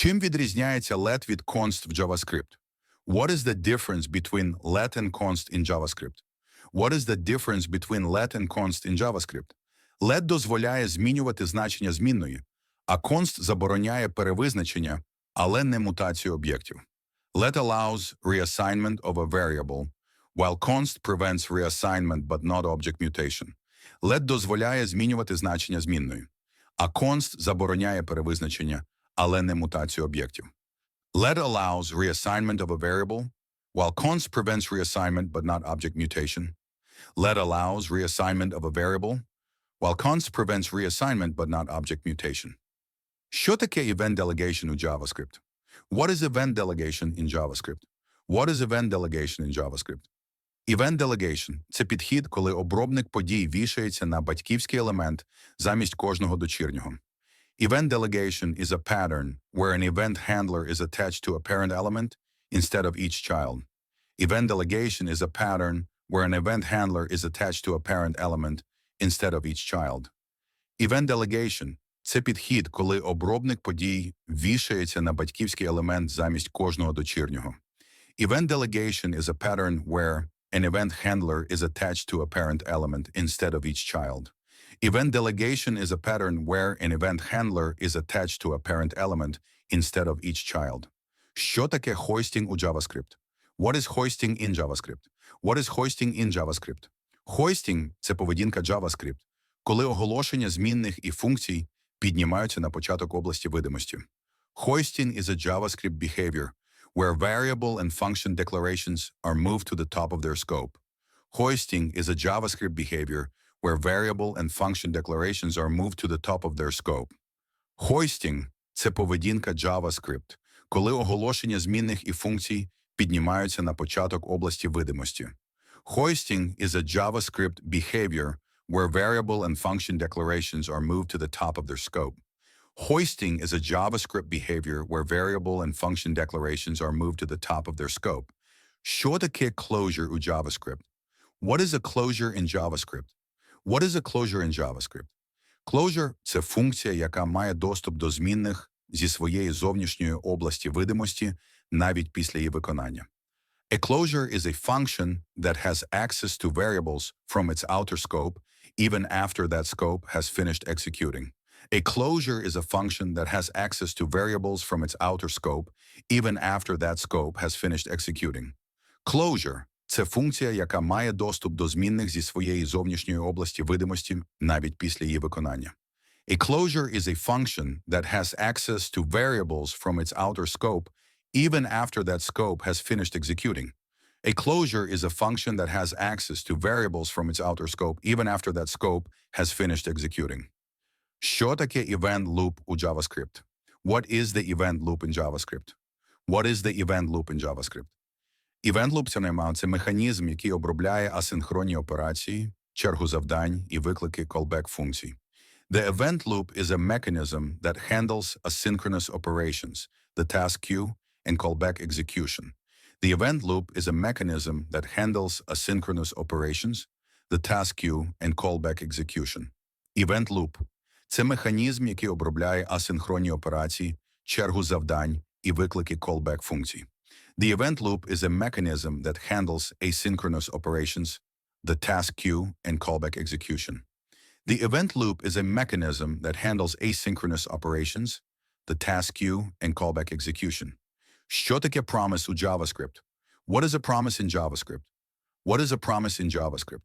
Чим відрізняється let від const в JavaScript? What is the difference between let and const in JavaScript? What is the difference between let and const in JavaScript? Let дозволяє змінювати значення змінної, а const забороняє перевизначення, але не мутацію об'єктів. Let allows reassignment of a variable, while const prevents reassignment but not object mutation. Let дозволяє змінювати значення змінної, а const забороняє перевизначення, але не мутацію об'єктів. Let allows reassignment of a variable, while const prevents reassignment but not object mutation. Let allows reassignment of a variable, while const prevents reassignment but not object mutation. Що таке event delegation у JavaScript? What is event delegation in JavaScript? What is event delegation in JavaScript? Event delegation – це підхід, коли обробник подій вішається на батьківський елемент замість кожного дочірнього. Event delegation is a pattern where an event handler is attached to a parent element instead of each child. Event delegation is a pattern where an event handler is attached to a parent element instead of each child. Event delegation – це підхід, коли обробник подій вішається на батьківський елемент замість кожного дочірнього. Event delegation is a pattern where an event handler is attached to a parent element instead of each child. Event delegation is a pattern where an event handler is attached to a parent element instead of each child. Що таке hoisting у JavaScript? What is hoisting in JavaScript? What is hoisting in JavaScript? Hoisting – це поведінка JavaScript, коли оголошення змінних і функцій піднімаються на початок області видимості. Hoisting is a JavaScript behavior where variable and function declarations are moved to the top of their scope. Hoisting is a JavaScript behavior where variable and function declarations are moved to the top of their scope. Hoisting – це поведінка JavaScript, коли оголошення змінних і функцій піднімаються на початок області видимості. Hoisting is a JavaScript behavior where variable and function declarations are moved to the top of their scope. Hoisting is a JavaScript behavior where variable and function declarations are moved to the top of their scope. Що таке closure у JavaScript? What is a closure in JavaScript? What is a closure in JavaScript? Closure – це функція, яка має доступ до змінних зі своєї зовнішньої області видимості навіть після її виконання. A closure is a function that has access to variables from its outer scope even after that scope has finished executing. A closure is a function that has access to variables from its outer scope even after that scope has finished executing. Closure – це функція, яка має доступ до змінних зі своєї зовнішньої області видимості навіть після її виконання. A closure is a function that has access to variables from its outer scope even after that scope has finished executing. A closure is a function that has access to variables from its outer scope even after that scope has finished executing. Що таке event loop у JavaScript? What is the event loop in JavaScript? What is the event loop in JavaScript? Event loop це нема, це механізм, який обробляє асинхронні операції, чергу завдань і виклики callback функцій. The event loop is a mechanism that handles asynchronous operations, the task queue, and callback execution. The event loop is a mechanism that handles asynchronous operations, the task queue, and callback execution. Event loop – це механізм, який обробляє асинхронні операції, чергу завдань і виклики callback функцій. The event loop is a mechanism that handles asynchronous operations, the task queue, and callback execution. The event loop is a mechanism that handles asynchronous operations, the task queue, and callback execution. Що таке promise у JavaScript? What is a promise in JavaScript? What is a promise in JavaScript?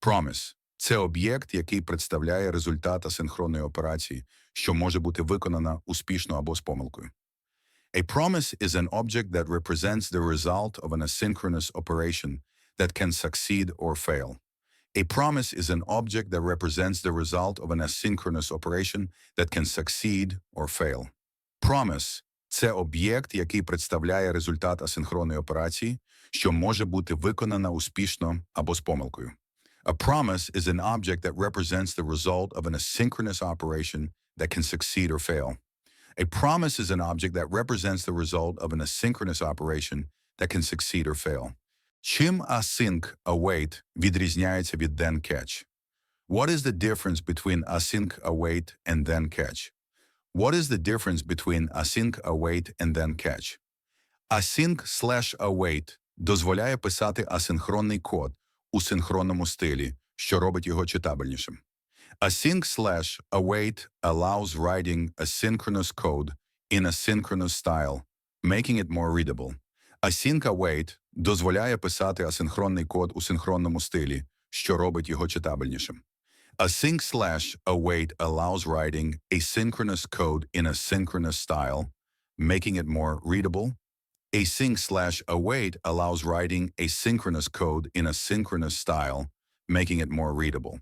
Promise – це об'єкт, який представляє результат асинхронної операції, що може бути виконана успішно або з помилкою. A promise is an object that represents the result of an asynchronous operation that can succeed or fail. A promise is an object that represents the result of an asynchronous operation that can succeed or fail. Promise – це об'єкт, який представляє результат асинхронної операції, що може бути виконана успішно або з помилкою. A promise is an object that represents the result of an asynchronous operation that can succeed or fail. A promise is an object that represents the result of an asynchronous operation that can succeed or fail. Чим async await відрізняється від then catch? What is the difference between async await and then catch? What is the difference between async await and then catch? Async slash await дозволяє писати асинхронний код у синхронному стилі, що робить його читабельнішим. Async slash await allows writing asynchronous code in a synchronous style, making it more readable. Async await дозволяє писати асинхронний код у синхронному стилі, що робить його читабельнішим. Async slash await allows writing asynchronous code in a synchronous style, making it more readable. Async slash await allows writing asynchronous code in a synchronous style, making it more readable.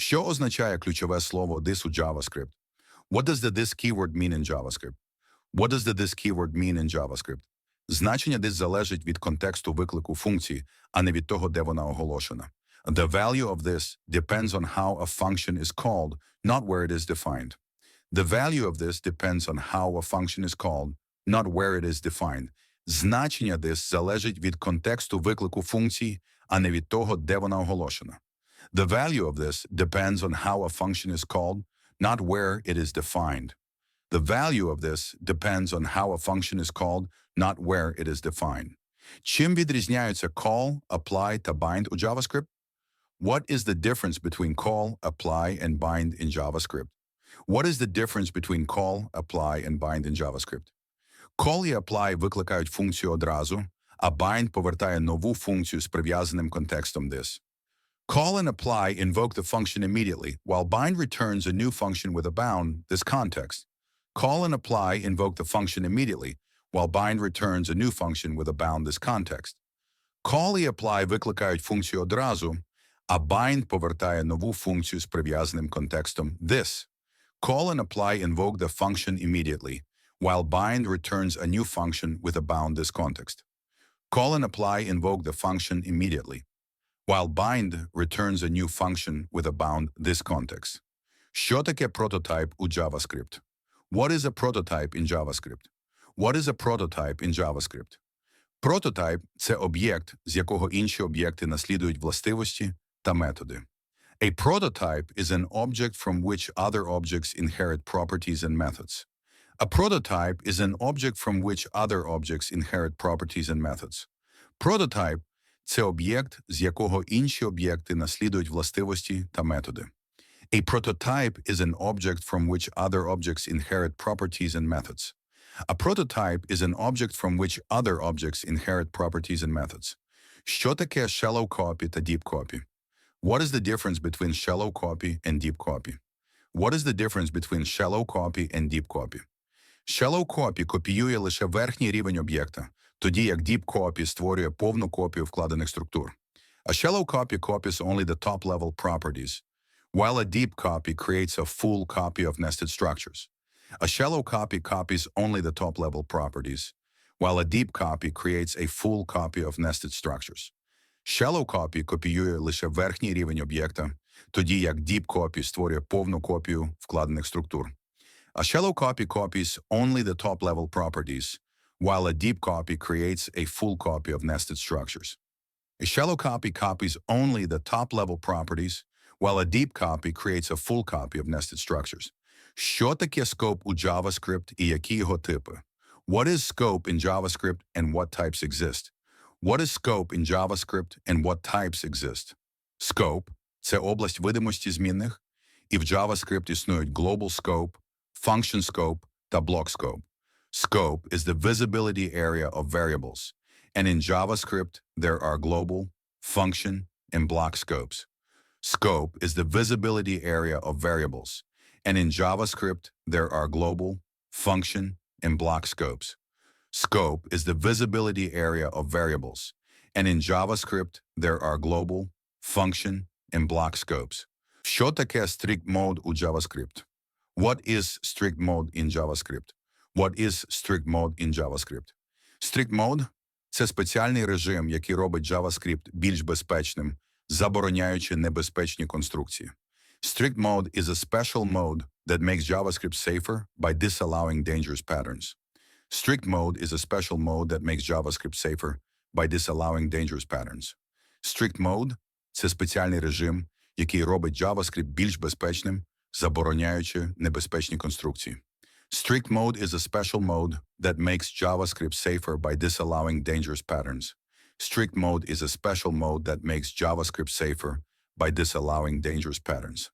Що означає ключове слово this у JavaScript? What does the this keyword mean in JavaScript? What does the this keyword mean in JavaScript? Значення this залежить від контексту виклику функції, а не від того, де вона оголошена. The value of this depends on how a function is called, not where it is defined. The value of this depends on how a function is called, not where it is defined. Значення this залежить від контексту виклику функції, а не від того, де вона оголошена. The value of this depends on how a function is called, not where it is defined. The value of this depends on how a function is called, not where it is defined. Чим відрізняються call, apply та bind у JavaScript? What is the difference between call, apply, and bind in JavaScript? What is the difference between call, apply, and bind in JavaScript? Call і apply викликають функцію одразу, а bind повертає нову функцію з прив'язаним контекстом this. Call and apply invoke the function immediately, while bind returns a new function with a bound, this context. Call and apply invoke the function immediately, while bind returns a new function with a bound, this context. Call і apply викликають функцію одразу, а bind повертає нову функцію з прив'язаним контекстом this. Call and apply invoke the function immediately, while bind returns a new function with a bound this context. Call and apply invoke the function immediately, while bind returns a new function with a bound this context. Що таке prototype у JavaScript? What is a prototype in JavaScript? What is a prototype in JavaScript? Prototype – це об'єкт, з якого інші об'єкти наслідують властивості та методи. A prototype is an object from which other objects inherit properties and methods. A prototype is an object from which other objects inherit properties and methods. Prototype – це об'єкт, з якого інші об'єкти наслідують властивості та методи. A prototype is an object from which other objects inherit properties and methods. A prototype is an object from which other objects inherit properties and methods. Що таке shallow copy та deep copy? What is the difference between shallow copy and deep copy? What is the difference between shallow copy and deep copy? Shallow copy копіює лише верхній рівень об'єкта, тоді як deep copy створює повну копію вкладених структур. A shallow copy copies only the top-level properties, while a deep copy creates a full copy of nested structures. A shallow copy copies only the top-level properties, while a deep copy creates a full copy of nested structures. Shallow copy копіює лише верхній рівень об'єкта, тоді як deep copy створює повну копію вкладених структур. A shallow copy copies only the top-level properties, while a deep copy creates a full copy of nested structures. A shallow copy copies only the top-level properties, while a deep copy creates a full copy of nested structures. Що таке scope у JavaScript і які його типи? What is scope in JavaScript and what types exist? What is scope in JavaScript and what types exist? Scope – це область видимості змінних, і в JavaScript існують global scope, function scope та block scope. Scope is the visibility area of variables, and in JavaScript there are global, function, and block scopes. Scope is the visibility area of variables, and in JavaScript there are global, function, and block scopes. Scope is the visibility area of variables, and in JavaScript there are global, function, and block scopes. Що таке strict mode у JavaScript? What is strict mode in JavaScript? What is strict mode in JavaScript? Strict mode – це спеціальний режим, який робить JavaScript більш безпечним, забороняючи небезпечні конструкції. Strict mode is a special mode that makes JavaScript safer by disallowing dangerous patterns. Strict mode is a special mode that makes JavaScript safer by disallowing dangerous patterns. Strict mode – це спеціальний режим, який робить JavaScript більш безпечним, забороняючи небезпечні конструкції. Strict mode is a special mode that makes JavaScript safer by disallowing dangerous patterns. Strict mode is a special mode that makes JavaScript safer by disallowing dangerous patterns.